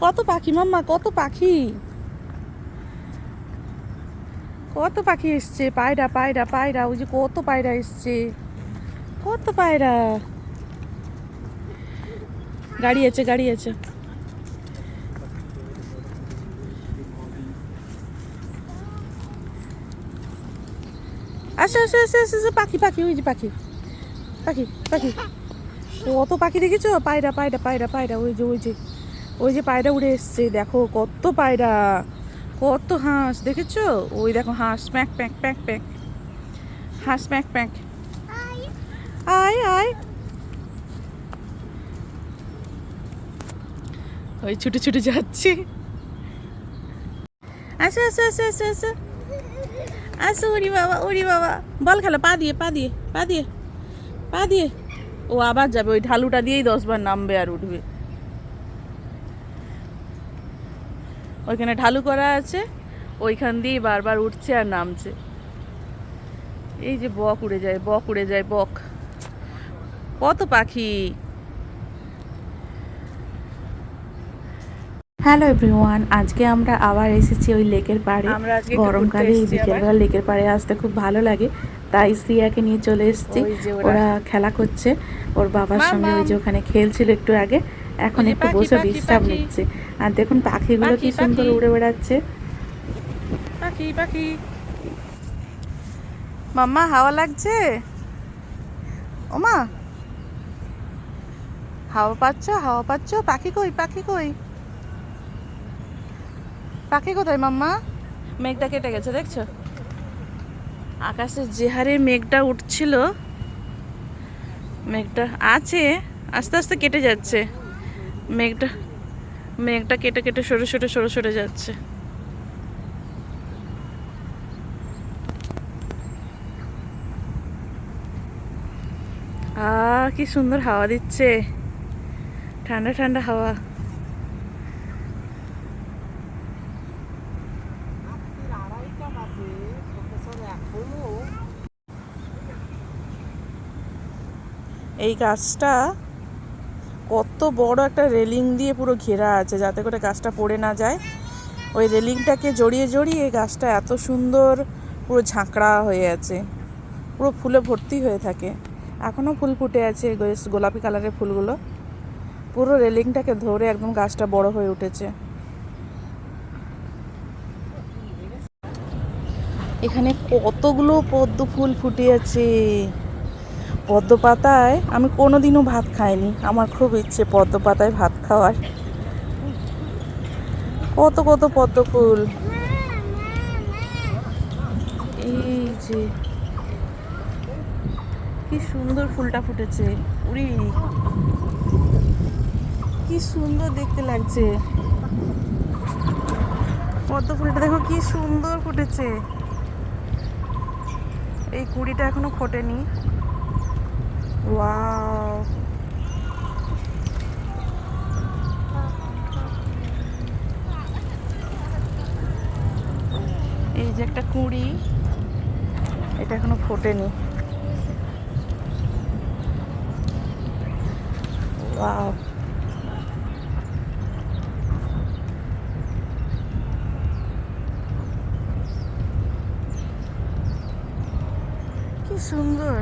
কত পাখি, মাম্মা, কত পাখি? কত পাখি এসছে? পায়রা পায়রা পায়রা, ওই যে কত পায়রা এসছে। কত পায়রা? গাড়ি আছে গাড়ি আছে। আসে আসে আসে আসে পাখি পাখি, ওই যে পাখি। পাখি পাখি। কত পাখি দেখেছ? পায়রা পায়রা পায়রা পায়রা, ওই যে ওই যে। ওই যে পায়রা উড়ে এসছে, দেখো কত পায়রা, কত হাঁস, দেখেছ? ওই দেখো হাঁস, প্যাঁক প্যাঁক প্যাঁক প্যাঁক। হাঁস, প্যাঁক প্যাঁক। আয় আয়। ওই ছুটে ছুটে যাচ্ছে। আসো আসো আসো আসো আসো। আসো, ওরি বাবা ওরি বাবা। বল খেলো, পা দিয়ে পা দিয়ে পা দিয়ে পা দিয়ে। ও আবার যাবে, ওই ঢালুটা দিয়েই দশবার নামবে আর উঠবে। ওইখানে ঢালু করা আছে ওইখান দিয়েই বারবার উঠছে আর নামছে। এই যে বক উড়ে যায় বক উড়ে যায় বক। কত পাখি। হ্যালো এভরিওয়ান আজকে আমরা আবার এসেছি ওই লেকের পাড়ে। গরমকালে এই। বিকেলবেলা লেকের পাড়ে আসতে খুব ভালো লাগে তাই সিয়াকে নিয়ে চলে এসেছি। ওরা। ওরা খেলা করছে ওর বাবার সঙ্গে ওই যে ওখানে খেলছিল একটু আগে। এখন একটু বসে বিশ্রাম নিচ্ছে। আর দেখুন পাখিগুলো কি সুন্দর উড়ে বেড়াচ্ছে। পাখি পাখি। মাম্মা হাওয়া লাগছে? ওমা। হাওয়া পাচ্ছ হাওয়া পাচ্ছ? পাখি কই পাখি কই? পাখি কোথায় মাম্মা? মেঘটা কেটে গেছে দেখছ? আকাশে যে হারে মেঘটা উঠছিল। মেঘটা আছে আস্তে আস্তে কেটে যাচ্ছে। মেঘটা মেঘটা কেটে কেটে সরে সরে সরে সরে যাচ্ছে। আহ, কি সুন্দর হাওয়া দিচ্ছে। ঠান্ডা ঠান্ডা হাওয়া। এই গাছটা কত বড় একটা রেলিং দিয়ে পুরো ঘেরা আছে, যাতে করে গাছটা পড়ে না যায়। ওই রেলিংটাকে জড়িয়ে জড়িয়ে গাছটা এত সুন্দর পুরো ঝাঁকড়া হয়ে আছে। পুরো ফুলে ভর্তি হয়ে থাকে। এখনও ফুল ফুটে আছে গোলাপি কালারের ফুলগুলো। পুরো রেলিংটাকে ধরে একদম গাছটা বড় হয়ে উঠেছে। এখানে কতগুলো পদ্ম ফুল ফুটে আছে পদ্ম পাতায় আমি কোনোদিনও ভাত খাইনি। আমার খুব ইচ্ছে পদ্ম পাতায় ভাত খাওয়ার। কত কত পদ্ম ফুল এই যে, কি সুন্দর ফুলটা ফুটেছে। উড়ি। কি সুন্দর দেখতে লাগছে। পদ্ম ফুলটা দেখো কি সুন্দর ফুটেছে। এই কুড়িটা এখনও ফোটেনি। ওয়াও এই যে একটা কুড়ি এটা এখনও ফোটেনি। ওয়াও কি সুন্দর।